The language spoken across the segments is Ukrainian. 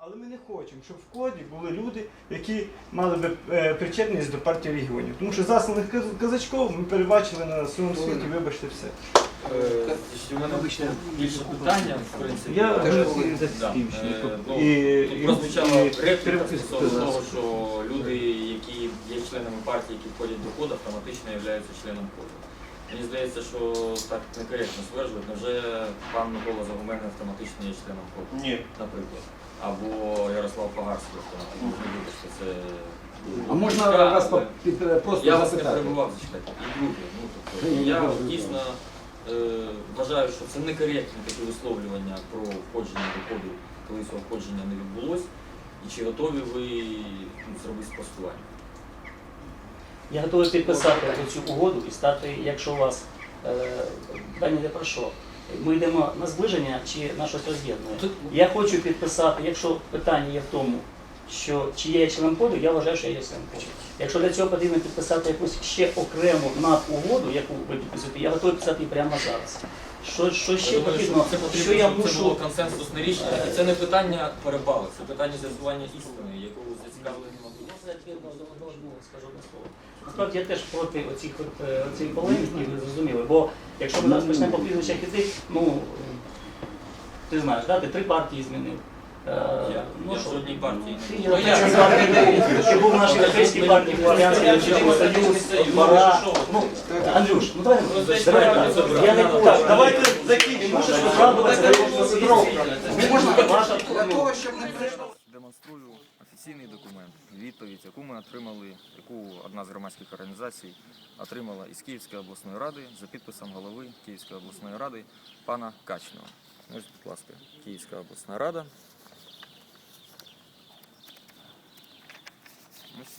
Але ми не хочемо, щоб в коді були люди, які мали би е, причетність до партії регіонів. Тому що засланих каз- казачков ми перебачили на своєму світі, вибачте все. Е, У мене більше питання, в принципі. Я Е, ну, прозвучала репліка стосовно того, що люди, які є членами партії, які входять до коду, автоматично являються членом коду. Мені здається, що так некоректно стверджувати. Невже пан Микола Загуменний автоматично є членом коду, Ні. наприклад? Або Ярослав Погарський автоматично. Вибачте, це... А можна Так, вас але- під- просто Я вас не запитати? перебував зачекайте. І друге, ну тобто Ні, ні, я добре, дійсно е, вважаю, що це некоректні такі висловлювання про входження до коду, коли цього входження не відбулось. І чи готові ви ну, зробити спростування? Я готовий підписати цю угоду і стати, якщо у вас е, питання не про що. Ми йдемо на зближення чи на щось роз'єднує. Тут- Я хочу підписати, якщо питання є в тому, що чи є я членом коду, я вважаю, що я є членом коду. Якщо для цього потрібно підписати якусь ще окрему надугоду, яку ви підписуєте, я готовий підписати її прямо зараз. Що, що ще Я думаю, потрібно? що це потрібно, що я щоб це було консенсусне рішення. Це не питання перепалок, це питання з'ясування істини, яку зацікавлені мабуть. Скажу одне слово. Насправді я теж проти оцих е, полеміки, ви зрозуміли. Бо якщо ми зараз почнемо по прізвищах іти, ну ти знаєш, да? ти три партії змінив. Е, Я, ну, в жодній партії Ну, був в нашій європейській партії, в Союз. Ну, Андрюш, ну давай, давай так. Я не Так, давайте закінчимо. можеш виправдуватися, Не можна Ваша для того, щоб не прийшло. Демонструю офіційний документ, відповідь, яку ми отримали, яку одна з громадських організацій отримала із Київської обласної ради за підписом голови Київської обласної ради пана Качного. Ось, будь ласка, Київська обласна рада. Ось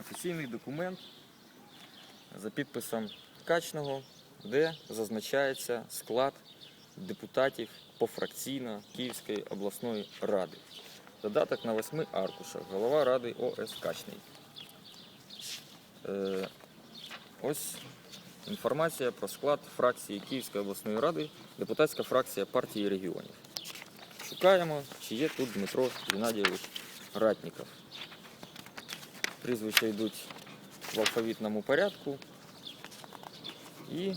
офіційний документ за підписом Качного, де зазначається склад депутатів пофракційно Київської обласної ради. Додаток на восьми аркушах. Голова ради ОС Качний. Е, ось інформація про склад фракції Київської обласної ради, депутатська фракція партії регіонів. Шукаємо, чи є тут Дмитро Геннадійович Ратніков. Прізвища йдуть в алфавітному порядку. І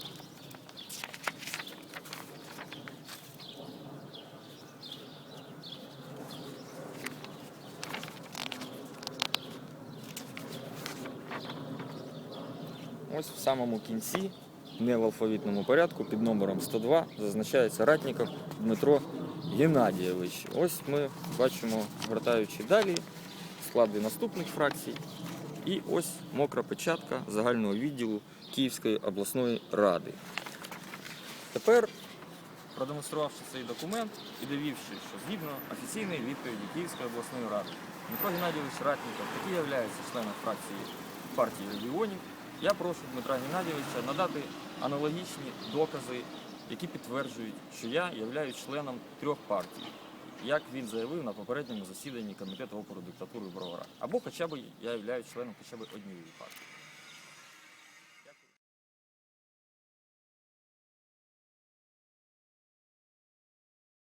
Ось в самому кінці, не в алфавітному порядку, під номером 102 зазначається Ратніков Дмитро Геннадійович. Ось ми бачимо, гортаючи далі, склади наступних фракцій. І ось мокра печатка загального відділу Київської обласної ради. Тепер, продемонструвавши цей документ і довівши, що згідно офіційної відповіді Київської обласної ради, Дмитро Геннадійович Ратніков, який є членом фракції партії регіонів, я прошу Дмитра Геннадійовича надати аналогічні докази, які підтверджують, що я являюсь членом трьох партій, як він заявив на попередньому засіданні комітету опору диктатури Бровара. Або хоча б я являюсь членом хоча б однієї партії.